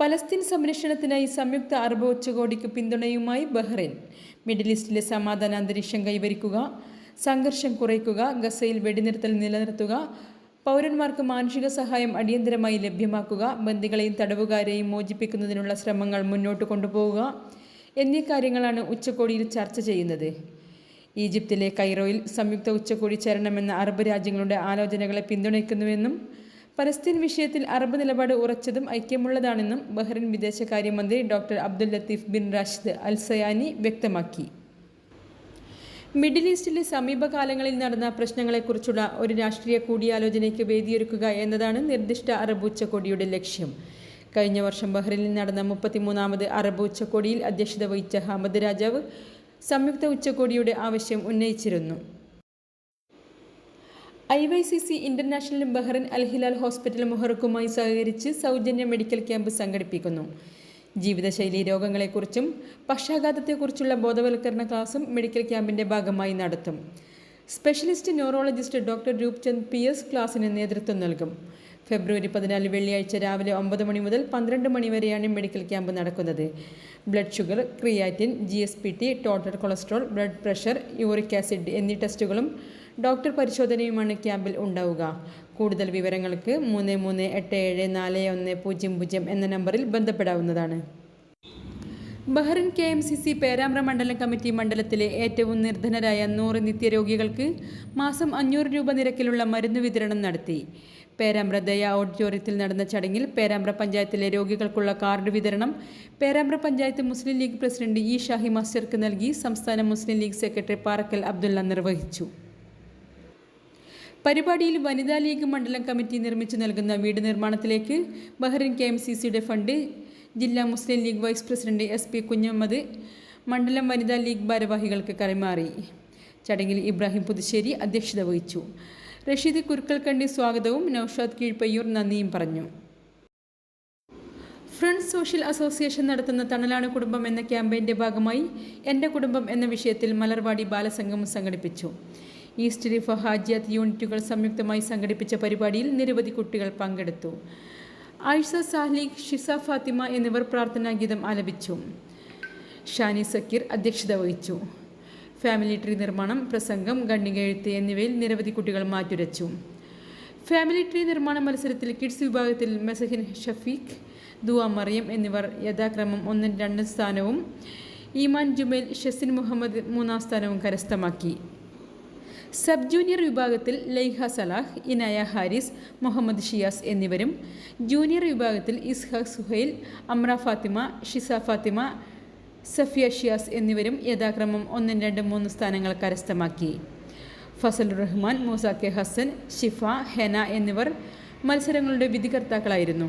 Palestine സംരക്ഷണത്തിനായി സംയുക്ത Arab ഉച്ചകോടിക്ക് പിന്തുണയുമായി ബഹ്റൈൻ. മിഡിൽ ഈസ്റ്റിലെ സമാധാന അന്തരീക്ഷം കൈവരിക്കുക സംഘർഷം കുറയ്ക്കുക ഗസയിൽ വെടിനിർത്തൽ നിലനിർത്തുക പൗരന്മാർക്ക് മാനുഷിക സഹായം അടിയന്തരമായി ലഭ്യമാക്കുക ബന്ദികളെയും തടവുകാരെയും മോചിപ്പിക്കുന്നതിനുള്ള ശ്രമങ്ങൾ മുന്നോട്ട് കൊണ്ടുപോവുക എന്നീ കാര്യങ്ങളാണ് ഉച്ചകോടിയിൽ ചർച്ച ചെയ്യുന്നത്. ഈജിപ്തിലെ കൈറോയിൽ സംയുക്ത ഉച്ചകോടി ചേരണമെന്ന അറബ് രാജ്യങ്ങളുടെ ആലോചനകളെ പിന്തുണയ്ക്കുന്നുവെന്നും പലസ്തീൻ വിഷയത്തിൽ അറബ് നിലപാട് ഉറച്ചതും ഐക്യമുള്ളതാണെന്നും ബഹ്റിൻ വിദേശകാര്യമന്ത്രി doctor Abdul Latif bin Rashid Al Zayani വ്യക്തമാക്കി. മിഡിൽ ഈസ്റ്റിലെ സമീപകാലങ്ങളിൽ നടന്ന പ്രശ്നങ്ങളെക്കുറിച്ചുള്ള ഒരു രാഷ്ട്രീയ കൂടിയാലോചനയ്ക്ക് വേദിയൊരുക്കുക എന്നതാണ് നിർദ്ദിഷ്ട അറബ് ഉച്ചകോടിയുടെ ലക്ഷ്യം. കഴിഞ്ഞ വർഷം ബഹ്റിനിൽ നടന്ന മുപ്പത്തിമൂന്നാമത് അറബ് ഉച്ചകോടിയിൽ അധ്യക്ഷത വഹിച്ച ഹമദ് രാജാവ് സംയുക്ത ഉച്ചകോടിയുടെ ആവശ്യം ഉന്നയിച്ചിരുന്നു. I Y C C international Bahrain Al Hilal hospital മുഹറുക്കുമായി സഹകരിച്ച് സൗജന്യ മെഡിക്കൽ ക്യാമ്പ് സംഘടിപ്പിക്കുന്നു. ജീവിതശൈലി രോഗങ്ങളെക്കുറിച്ചും പക്ഷാഘാതത്തെക്കുറിച്ചുള്ള ബോധവൽക്കരണ ക്ലാസും മെഡിക്കൽ ക്യാമ്പിന്റെ ഭാഗമായി നടത്തും. Specialist neurologist doctor Roopchand P S ക്ലാസ്സിന് നേതൃത്വം നൽകും. ഫെബ്രുവരി പതിനാല് വെള്ളിയാഴ്ച രാവിലെ ഒമ്പത് മണി മുതൽ പന്ത്രണ്ട് മണി വരെയാണ് മെഡിക്കൽ ക്യാമ്പ് നടക്കുന്നത്. Blood sugar creatinine G S P T total cholesterol blood pressure uric acid എന്നീ ടെസ്റ്റുകളും ഡോക്ടർ പരിശോധനയുമാണ് ക്യാമ്പിൽ ഉണ്ടാവുക. കൂടുതൽ വിവരങ്ങൾക്ക് മൂന്ന് മൂന്ന് എട്ട് ഏഴ് നാല് ഒന്ന് പൂജ്യം പൂജ്യം എന്ന നമ്പറിൽ ബന്ധപ്പെടാവുന്നതാണ്. Bahrain K M C C Perambra മണ്ഡലം കമ്മിറ്റി മണ്ഡലത്തിലെ ഏറ്റവും നിർധനരായ നൂറ് നിത്യരോഗികൾക്ക് മാസം അഞ്ഞൂറ് രൂപ നിരക്കിലുള്ള മരുന്ന് വിതരണം നടത്തി. പേരാമ്പ്ര ദയ ഓഡിറ്റോറിയത്തിൽ നടന്ന ചടങ്ങിൽ പേരാമ്പ്ര പഞ്ചായത്തിലെ രോഗികൾക്കുള്ള കാർഡ് വിതരണം പേരാമ്പ്ര പഞ്ചായത്ത് മുസ്ലിം ലീഗ് പ്രസിഡന്റ് ഇ ഷാഹി മാസ്റ്റർക്ക് നൽകി സംസ്ഥാന മുസ്ലിം ലീഗ് സെക്രട്ടറി പാറക്കൽ അബ്ദുള്ള നിർവഹിച്ചു. പരിപാടിയിൽ വനിതാ ലീഗ് മണ്ഡലം കമ്മിറ്റി നിർമ്മിച്ചു നൽകുന്ന വീട് നിർമ്മാണത്തിലേക്ക് ബഹ്റിൻ കെ എം സി സിയുടെ ഫണ്ട് ജില്ലാ Muslim League vice president S P Kunhammad മണ്ഡലം വനിതാ ലീഗ് ഭാരവാഹികൾക്ക് കൈമാറി ചടങ്ങിൽ ഇബ്രാഹിം പുതുശ്ശേരി അധ്യക്ഷത വഹിച്ചു. റഷീദ് കുരുക്കൽക്കണ്ടി സ്വാഗതവും നൌഷാദ് കീഴ്പയ്യൂർ നന്ദിയും പറഞ്ഞു. ഫ്രണ്ട്സ് സോഷ്യൽ അസോസിയേഷൻ നടത്തുന്ന തണലാണ് കുടുംബം എന്ന ക്യാമ്പയിന്റെ ഭാഗമായി എന്റെ കുടുംബം എന്ന വിഷയത്തിൽ മലർവാടി ബാലസംഗമം സംഘടിപ്പിച്ചു. ഈസ്റ്റ് റിഫ ഹാജിയാത്ത് യൂണിറ്റുകൾ സംയുക്തമായി സംഘടിപ്പിച്ച പരിപാടിയിൽ നിരവധി കുട്ടികൾ പങ്കെടുത്തു. ആയിഷ സാഹ്ലിഖ് ഷിസ ഫാത്തിമ എന്നിവർ പ്രാർത്ഥനാഗീതം ആലപിച്ചു. ഷാനി സക്കീർ അധ്യക്ഷത വഹിച്ചു. ഫാമിലി ട്രീ നിർമ്മാണം പ്രസംഗം ഗണ്ണികെഴുത്ത് എന്നിവയിൽ നിരവധി കുട്ടികൾ മാറ്റുരച്ചു. ഫാമിലി ട്രീ നിർമ്മാണ മത്സരത്തിൽ കിഡ്സ് വിഭാഗത്തിൽ മെസഹിൻ ഷഫീഖ് ദുവ മറിയം എന്നിവർ യഥാക്രമം ഒന്നും രണ്ടും സ്ഥാനവും ഈമാൻ ജുമേൽ ഷസിൻ മുഹമ്മദ് മൂന്നാം സ്ഥാനവും കരസ്ഥമാക്കി. സബ് ജൂനിയർ വിഭാഗത്തിൽ ലൈഹ സലാഹ് ഇനായ ഹാരിസ് മുഹമ്മദ് ഷിയാസ് എന്നിവരും ജൂനിയർ വിഭാഗത്തിൽ ഇസ്ഹാഖ് സുഹൈൽ അമ്ര ഫാത്തിമ ഷിസ ഫാത്തിമ സഫിയ ഷിയാസ് എന്നിവരും യഥാക്രമം ഒന്നും രണ്ടും മൂന്ന് സ്ഥാനങ്ങൾ കരസ്ഥമാക്കി. ഫസൽ റഹ്മാൻ മൂസ കെ ഹസൻ ഷിഫ ഹെന എന്നിവർ മത്സരങ്ങളുടെ വിധികർത്താക്കളായിരുന്നു.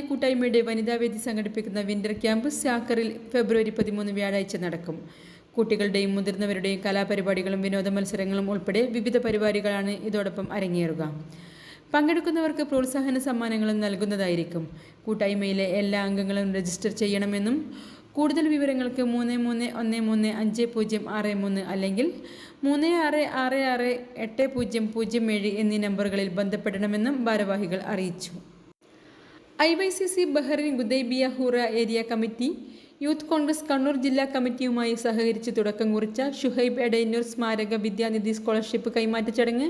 കൂട്ടായ്മയുടെ വനിതാവേദി സംഘടിപ്പിക്കുന്ന വിന്റർ ക്യാമ്പ് സാക്കറിൽ ഫെബ്രുവരി പതിമൂന്ന് വ്യാഴാഴ്ച നടക്കും. കുട്ടികളുടെയും മുതിർന്നവരുടെയും കലാപരിപാടികളും വിനോദ മത്സരങ്ങളും ഉൾപ്പെടെ വിവിധ പരിപാടികളാണ് ഇതോടൊപ്പം അരങ്ങേറുക. പങ്കെടുക്കുന്നവർക്ക് പ്രോത്സാഹന സമ്മാനങ്ങളും നൽകുന്നതായിരിക്കും. കൂട്ടായ്മയിലെ എല്ലാ അംഗങ്ങളും രജിസ്റ്റർ ചെയ്യണമെന്നും കൂടുതൽ വിവരങ്ങൾക്ക് മൂന്ന് മൂന്ന് ഒന്ന് മൂന്ന് അഞ്ച് പൂജ്യം ആറ് മൂന്ന് അല്ലെങ്കിൽ മൂന്ന് ആറ് ആറ് ആറ് എട്ട് പൂജ്യം പൂജ്യം ഏഴ് എന്നീ നമ്പറുകളിൽ ബന്ധപ്പെടണമെന്നും ഭാരവാഹികൾ അറിയിച്ചു. I Y C C Bahrain Gudaibiya Hoora area committee youth Congress Kannur ജില്ലാ കമ്മിറ്റിയുമായി സഹകരിച്ച് തുടക്കം കുറിച്ച ഷുഹൈബ് എടയന്നൂർ സ്മാരക വിദ്യാനിധി സ്കോളർഷിപ്പ് കൈമാറ്റ ചടങ്ങ്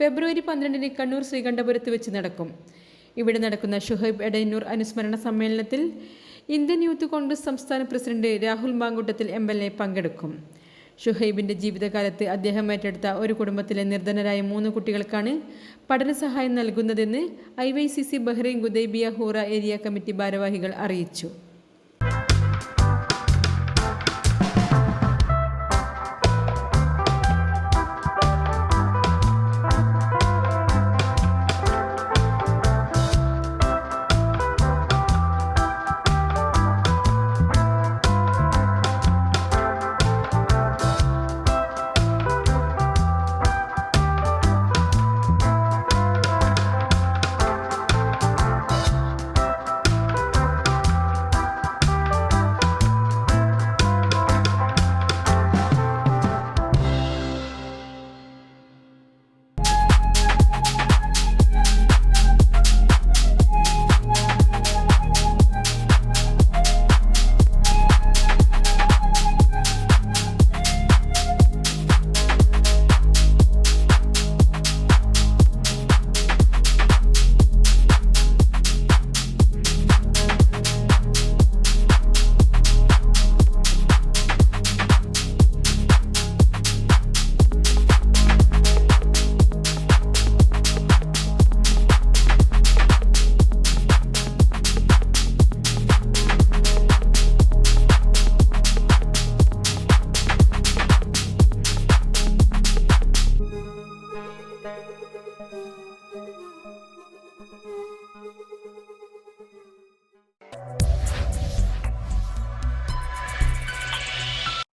ഫെബ്രുവരി പന്ത്രണ്ടിന് കണ്ണൂർ ശ്രീകണ്ഠപുരത്ത് വെച്ച് നടക്കും. ഇവിടെ നടക്കുന്ന ഷുഹൈബ് എടയന്നൂർ അനുസ്മരണ സമ്മേളനത്തിൽ ഇന്ത്യൻ യൂത്ത് കോൺഗ്രസ് സംസ്ഥാന പ്രസിഡന്റ് രാഹുൽ മാങ്കൂട്ടത്തിൽ എം പങ്കെടുക്കും. ഷുഹൈബിന്റെ ജീവിതകാലത്ത് അദ്ദേഹം ഏറ്റെടുത്ത ഒരു കുടുംബത്തിലെ നിർധനരായ മൂന്ന് കുട്ടികൾക്കാണ് പഠനസഹായം നൽകുന്നതെന്ന് I Y C C Bahrain Gudaibiya Hoora area committee ഭാരവാഹികൾ അറിയിച്ചു.